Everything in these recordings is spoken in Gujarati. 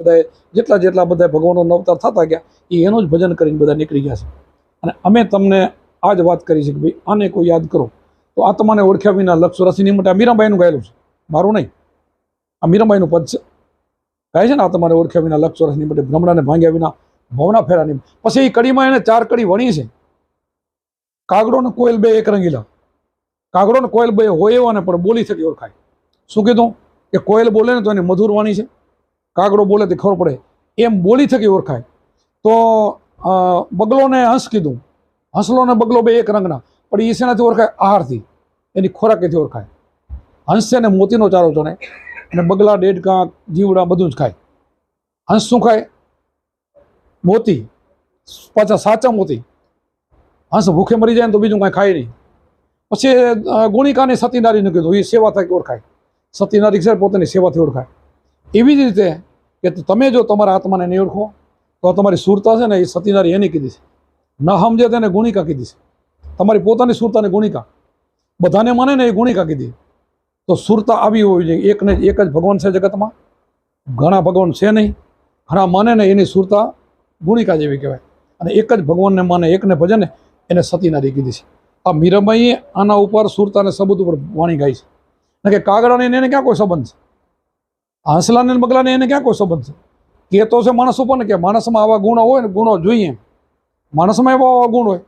બધાએ જેટલા જેટલા બધા ભગવાનનો અવતાર થતા ગયા એનું જ ભજન કરીને બધા નીકળી ગયા છે. અને અમે તમને આ જ વાત કરી છે કે ભાઈ, આને કોઈ યાદ કરો. તો આત્માને ઓળખ્યા વિના લક્ષ રસીની માટે મીરાબાઈનું ગાયેલું છે. મારું નહીં. આ મીરાબાઈનું પદ છે. ગાય છે ને આત્માને ઓળખ્યા વિના લક્ષ રસની માટે ભ્રમણાને ભાંગ્યા વિના, ભવના ફેરાની પછી એ કડીમાં એને ચાર કડી વણી છે. કાગડો ને કોયલ બે એક રંગીલા. કાગડો ને કોયલ બે હોય એવો ને પણ બોલી થકી ઓળખાય. શું કીધું? કે કોયલ બોલે ને તો એની મધુર વાણી છે. કાગડો બોલે તે ખબર પડે. એમ બોલી થકી ઓળખાય. તો બગલોને હંસ કીધું. હંસલો ને બગલો બે એક રંગના. પણ એ શેનાથી ઓળખાય? આહારથી. એની ખોરાકેથી ઓળખાય. હંસ છે ને મોતીનો ચારો ચણે. અને બગલા, ડેડકા, જીવડા બધું જ ખાય. હંસ શું ખાય? મોતી. પાછા સાચા મોતી. હંસ ભૂખે મરી જાય ને તો બીજું કાંઈ ખાય નહીં. પછી ગુણિકાને ગુણિકાની સતીનારીને કીધું. એ સેવા થાય ઓળખાય. સતીનારી છે પોતાની સેવાથી ઓળખાય. એવી જ રીતે કે તમે જો તમારા આત્માને નહીં ઓળખો, તો તમારી સુરતા છે ને એ સતીનારી એની કીધી છે. ન સમજે તેને ગુણિકા કીધી છે. તમારી પોતાની સુરતાને ગુણિકા. બધાને મને ને એ ગુણિકા કીધી. તો સુરતા આવી હોવી જોઈએ. એકને એક જ ભગવાન છે જગતમાં. ઘણા ભગવાન છે નહીં. ઘણા માને ને એની સુરતા ગુણિકા જેવી કહેવાય. અને એક જ ભગવાનને માને, એકને ભજે એને સતીનારી કીધી છે. આ મીરાબાઈએ આના ઉપર સુરતાને સબૂત ઉપર વાણી ગાઈ છે. કે કાગડાની એને ક્યાં કોઈ સંબંધ છે? હાંસલાને બગલાને એને ક્યાં કોઈ સંબંધ છે? કહેતો છે માણસ ઉપર ને કે માણસમાં આવા ગુણો હોય ને ગુણો જોઈએ. માણસમાં એવા આવા ગુણ હોય.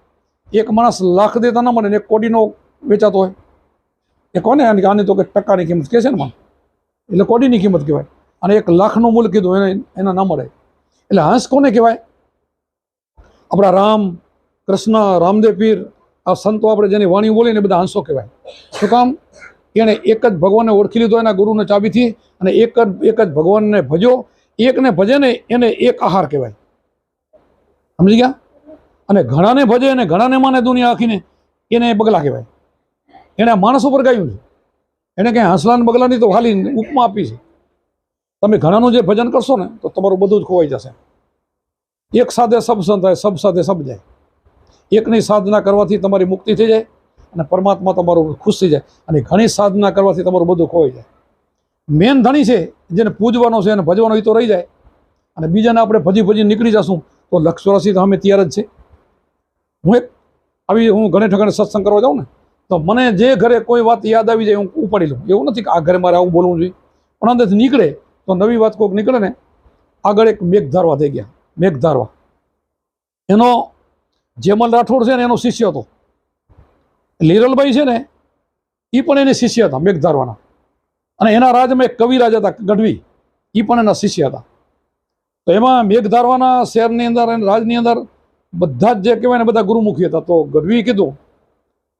એક માણસ લાખ દેતા ન મળે ને એક કોડીનો વેચાતો હોય. એ કોને? આની તો કે ટકાની કિંમત કહે છે ને માં એટલે કોડીની કિંમત કહેવાય. અને એક લાખનું મૂલ કીધું એને એના ન મળે. એટલે હંસ કોને કહેવાય? આપણા રામ, કૃષ્ણ, રામદેવ પીર, આ સંતો આપણે જેની વાણી બોલીને બધા હંસો કહેવાય. શું કામ? એણે એક જ ભગવાનને ઓળખી લીધો એના ગુરુને ચાબીથી અને એક જ એક જ ભગવાનને ભજો એકને ભજે ને એને એક આહાર કહેવાય. સમજી ગયા? અને ઘણાને ભજે અને ઘણાને માને દુનિયા આખીને એને બગલા કહેવાય. એણે માણસ ઉપર ગાયું છે. એણે કંઈ હંસલાન બગલાની તો ખાલી ઉપમા આપી છે. તમે ઘણાનું જે ભજન કરશો ને, તો તમારું બધું જ ખોવાઈ જશે. એક સાથે સબ સંતાય સબ સાથે સબ જાય. એકની સાધના કરવાથી તમારી મુક્તિ થઈ જાય. અને પરમાત્મા તમારું ખુશ થઈ જાય અને ઘણી સાધના કરવાથી તમારું બધું ખોવાઈ જાય. મેન ધણી છે જેને પૂજવાનો છે અને ભજવાનો એ તો રહી જાય. અને બીજાને આપણે ભજી ભજી નીકળી જશું, તો લક્ષ ચોરાસી તો અમે તૈયાર જ છે. હું એક આવી હું ઘણે ઠગણે સત્સંગ કરવા જાઉં ને, તો મને જે ઘરે કોઈ વાત યાદ આવી જાય, હું ઉપાડી લઉં. એવું નથી કે આ ઘરે મારે આવું બોલવું જોઈએ. પણ અંદરથી નીકળે, તો નવી વાત કોઈક નીકળે ને, આગળ એક મેઘ ધારવા થઈ ગયા. મેઘ ધારવા. એનો જેમલ રાઠોડ છે ને, એનો શિષ્ય હતો. લીરલભાઈ છે ને એ પણ એને શિષ્ય હતા, મેઘ ધારવાના. અને એના રાજમાં એક કવિરાજ હતા, ગઢવી. એ પણ એના શિષ્ય હતા. તો એમાં મેઘ ધારવાના શહેરની અંદર અને રાજની અંદર બધા જ જે કહેવાય ને, બધા ગુરુમુખી હતા. તો ગઢવી કીધું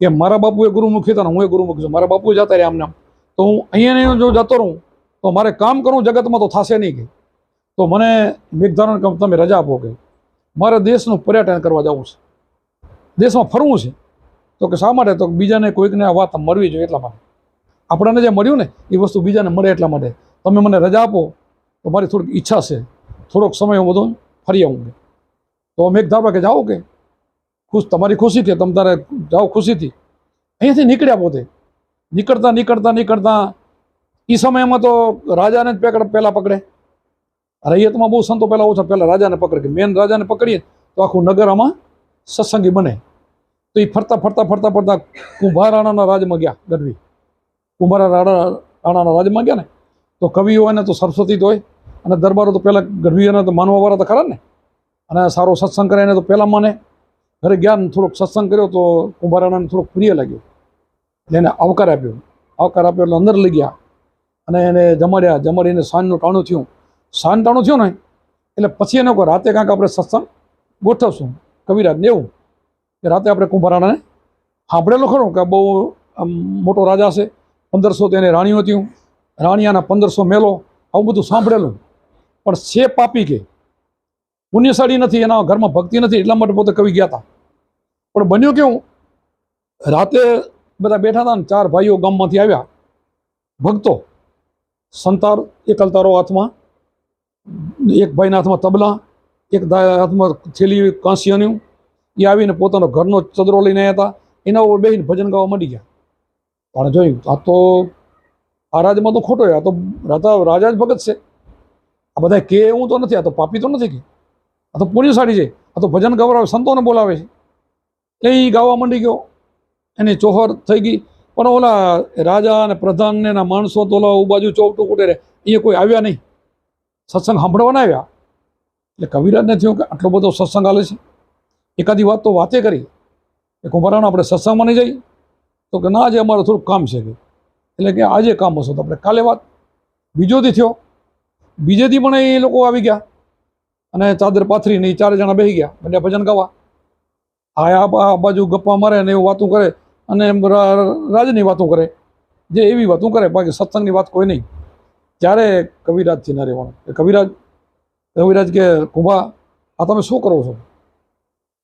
કે મારા બાપુ એ ગુરુમુખી હતા ને, હું એ ગુરુમુખી છું. મારા બાપુ જતા રહ્યા આમને આમ. તો હું અહીંયા જો જતો રહું, તો મારે કામ કરવું જગતમાં તો થશે નહીં કે તો મને મેઘધારણ તમે રજા આપો કે મારે દેશનું પર્યટન કરવા જવું છે. દેશમાં ફરવું છે. તો કે શા માટે? તો બીજાને કોઈકને આ વાત મળવી જોઈએ એટલા માટે. આપણને જે મળ્યું ને, એ વસ્તુ બીજાને મળે એટલા માટે. તમે મને રજા આપો, તો મારી થોડીક ઈચ્છા છે. થોડોક સમય હું બધો ફરી આવું તો એક ધારવા કે જાઓ કે? ખુશ, તમારી ખુશી કે તમે તારે જાઓ ખુશીથી? અહીંયાથી નીકળ્યા પોતે. નીકળતા નીકળતા નીકળતા એ સમયમાં તો રાજાને જ પકડ, પહેલાં પકડે. રૈયતમાં બહુ સંતો પહેલાં ઓછા, પહેલાં રાજાને પકડે. કે મેન રાજાને પકડીએ તો આખું નગર આમાં સત્સંગી બને. તો એ ફરતા ફરતા ફરતા ફરતા કુંભાર રાણાના રાજમાં ગયા ગઢવી. કુંભાર રાણા રાણાના રાજમાં ગયા ને, તો કવિઓ એને તો સરસ્વતી તો હોય. અને દરબારો તો પહેલાં ગઢવીઓને તો માનવાવાળા તો ખરા ને. અને સારો સત્સંગ કરે એને તો પહેલાં માને. ઘરે ગયા ને થોડોક સત્સંગ કર્યો તો કુંભાર રાણાને થોડોક પ્રિય લાગ્યો. એને આવકાર આપ્યો. આવકાર આપ્યો એટલે અંદર લઈ ગયા. અને એને જમાડ્યા. જમાડીને સાંજનું ટાણું થયું. સાંજ ટાણું થયું ને, એટલે પછી એને રાતે કાંઈક આપણે સત્સંગ ગોઠવશું. કવિરાજને એવું. કે રાતે આપણે કુંભારાણાને સાંભળેલો ખરો કે બહુ મોટો રાજા છે. પંદરસો તેને રાણીઓ થયું રાણીયાના પંદરસો મેલો, આવું બધું સાંભળેલું. પણ છે પાપી કે? પુણ્યશાળી નથી, એના ઘરમાં ભક્તિ નથી, એટલા માટે પોતે કવિ ગયા હતા પણ બન્યું કેવું? રાતે બધા બેઠા હતા ને ચાર ભાઈઓ ગામમાંથી આવ્યા. ભક્તો, સંતાર, એકલતારો હાથમાં, એક ભાઈના હાથમાં તબલા, એક હાથમાં થેલી કાંસિયાની એ આવીને પોતાનો ઘરનો ચદરો લઈને હતા એના ઉપર બેસીને ભજન ગાવા માંડી ગયા. પણ જોયું, આ તો આ રાજમાં તો ખોટો. આ તો રાજા રાજા જ ભગત છે. આ બધા કે એવું તો નથી, આ તો પાપી તો નથી કે. આ તો પુણ્યશાળી છે, આ તો ભજન ગવરાવે, સંતોને બોલાવે છે. એ ગાવા માંડી ગયો. એની ચોહર થઈ ગઈ. પણ ઓલા રાજા અને પ્રધાનને એના માણસો તો ઓલા બાજુ ચોવટું કુટે રહે એ કોઈ આવ્યા નહીં. સત્સંગ સાંભળવાના આવ્યા. એટલે કવિરાજને થયું કે આટલો બધો સત્સંગ હાલે છે. એકાદી વાત તો વાતે કરી. કે કુંભારાણ આપણે સત્સંગમાં નહીં જઈએ તો કે ના, આજે અમારે થોડુંક કામ છે કે. એટલે કે આજે કામ હશે. તો આપણે કાલે વાત. બીજોથી થયો. બીજેથી પણ એ લોકો આવી ગયા. અને ચાદર પાથરીને એ ચાર જણા બેસી ગયા. બંને ભજન ગાવા. આ આ બાજુ ગપ્પા મારે ને એવું વાતું કરે. અને એમ રાજની વાતો કરે. જે એવી વાતો કરે. બાકી સત્સંગની વાત કોઈ નહીં. ત્યારે કવિરાજથી ના રહેવાનું. કવિરાજ કવિરાજ કે, કુંભા, આ તમે શું કરો છો?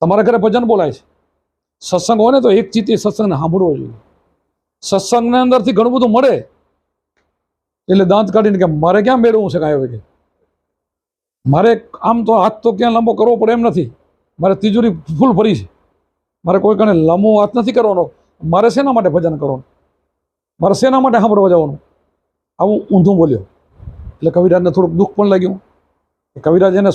તમારા ઘરે ભજન બોલાય છે. સત્સંગ હોય ને તો એક ચિત્તે સત્સંગને સાંભળવો જોઈએ. સત્સંગને અંદરથી ઘણું બધું મળે. એટલે દાંત કાઢીને કે મારે ક્યાં મેળવવું છે કાંઈ કે મારે આમ તો હાથ તો ક્યાં લાંબો કરવો પડે એમ નથી. મારે તિજોરી ફૂલ ભરી છે. મારે કોઈ કણે લાંબો હાથ નથી કરવાનો. મારે શેના માટે ભજન કરવાનું? મારે શેના માટે સાંભળવા જવાનું? આવું ઊંધું બોલ્યો. એટલે કવિરાજને થોડુંક દુઃખ પણ લાગ્યું. કવિરાજ એને